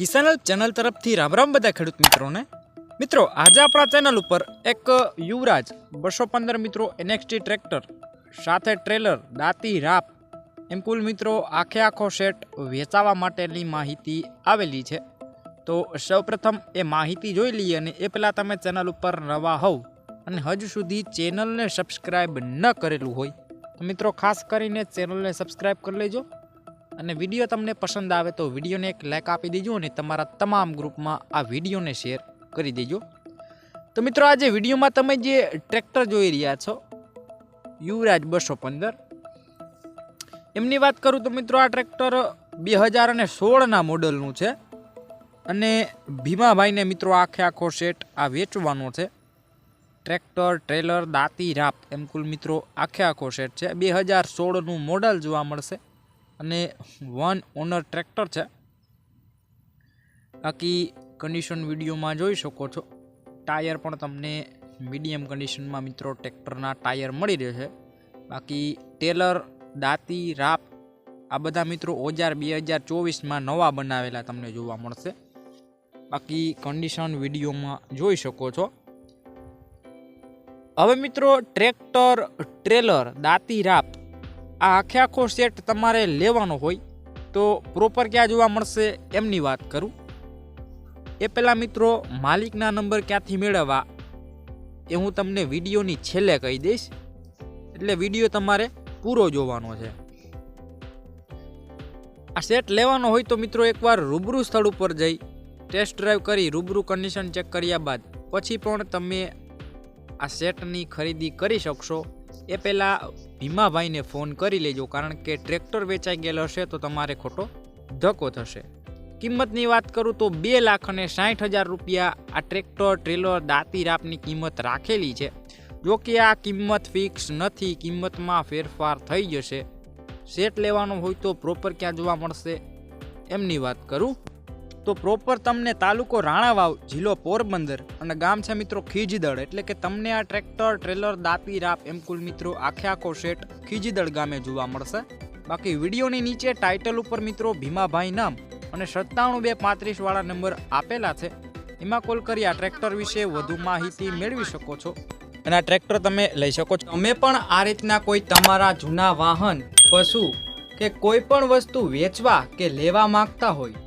કિસાનલ channel તરફથી રામ રામ બધા ખેડૂત મિત્રોને. મિત્રો, આજે આપણા ચેનલ ઉપર એક યુવરાજ બસો પંદર મિત્રો એનએક્સટી ટ્રેક્ટર, સાથે ટ્રેલર, દાંતી, રાપ એમ કુલ મિત્રો આખે આખો સેટ વેચાવા માટેની માહિતી આવેલી છે. તો સૌપ્રથમ એ માહિતી જોઈ લઈએ અને એ પહેલાં તમે ચેનલ ઉપર નવા હોવ અને હજુ સુધી ચેનલને સબસ્ક્રાઈબ ન કરેલું હોય, તો મિત્રો ખાસ કરીને ચેનલને સબસ્ક્રાઈબ કરી લેજો. અને વીડિયો તમને પસંદ આવે તો વિડીયોને એક લાઇક આપી દેજો અને તમારા તમામ ગ્રુપમાં આ વિડીયોને શેર કરી દેજો. તો મિત્રો આજે વિડીયોમાં તમે જે ટ્રેક્ટર જોઈ રહ્યા છો, યુવરાજ બસો પંદર. એમની વાત કરું તો મિત્રો આ ટ્રેક્ટર બે હજાર અને સોળના મોડલનું છે અને ભીમાભાઈને મિત્રો આખે આખો સેટ આ વેચવાનો છે. ટ્રેક્ટર ટ્રેલર દાંતી, રાપ એમ કુલ મિત્રો આખે આખો સેટ છે. બે હજાર સોળનું મોડલ જોવા મળશે. અને વન ઓનર ટ્રેક્ટર છે. બાકી કન્ડિશન વિડીયોમાં જોઈ શકો છો. ટાયર પણ તમને મીડિયમ કન્ડિશનમાં મિત્રો ટ્રેક્ટરના ટાયર મળી રહેશે. બાકી ટેલર દાંતી, રાપ આ બધા મિત્રો ઓજાર બે હજાર ચોવીસમાં નવા બનાવેલા તમને જોવા મળશે. બાકી કન્ડિશન વિડીયોમાં જોઈ શકો છો. હવે મિત્રો ટ્રેક્ટર ટ્રેલર દાંતી, રાપ આ આખે આખો સેટ તમારે લેવાનો હોય તો પ્રોપર ક્યાં જોવા મળશે એમની વાત કરું. એ પહેલાં મિત્રો, માલિકના નંબર ક્યાંથી મેળવવા એ હું તમને વિડીયોની છેલ્લે કહી દઈશ. એટલે વીડિયો તમારે પૂરો જોવાનો છે. આ સેટ લેવાનો હોય તો મિત્રો એકવાર રૂબરૂ સ્થળ ઉપર જઈ ટેસ્ટ ડ્રાઈવ કરી, રૂબરૂ કન્ડિશન ચેક કર્યા બાદ પછી પણ તમે આ સેટની ખરીદી કરી શકશો. એ પહેલાં ભીમાભાઈને ફોન કરી લેજો, કારણ કે ટ્રેક્ટર વેચાઈ ગયેલો હશે તો તમારે ખોટો ધક્કો થશે. કિંમતની વાત કરું તો બે લાખ અને સાઠ હજાર રૂપિયા આ ટ્રેક્ટર, ટ્રેલર, દાંતી રાપની કિંમત રાખેલી છે. જો કે આ કિંમત ફિક્સ નથી, કિંમતમાં ફેરફાર થઈ જશે. સેટ લેવાનો હોય તો પ્રોપર ક્યાં જોવા મળશે? એમની વાત કરું. તો પ્રોપર તમને તાલુકો રાણાવાવ, જિલ્લો પોરબંદર અને ગામ છે મિત્રો ખીજદળ. એટલે કે તમને આ ટ્રેક્ટર ટ્રેલર દાપી, રાપ એમ કુલ મિત્રો આખે આખો સેટ ખીજદળ ગામે જોવા મળશે. બાકી વિડીયોની નીચે ટાઇટલ ઉપર મિત્રો ભીમાભાઈ નામ અને સત્તાણું બે પાંત્રીસવાળા નંબર આપેલા છે. એમાં કોલ કરી આ ટ્રેક્ટર વિશે વધુ માહિતી મેળવી શકો છો. અને આ ટ્રેક્ટર તમે લઈ શકો છો. તમે પણ આ રીતના કોઈ તમારા જૂના વાહન, પશુ કે કોઈ પણ વસ્તુ વેચવા કે લેવા માંગતા હોય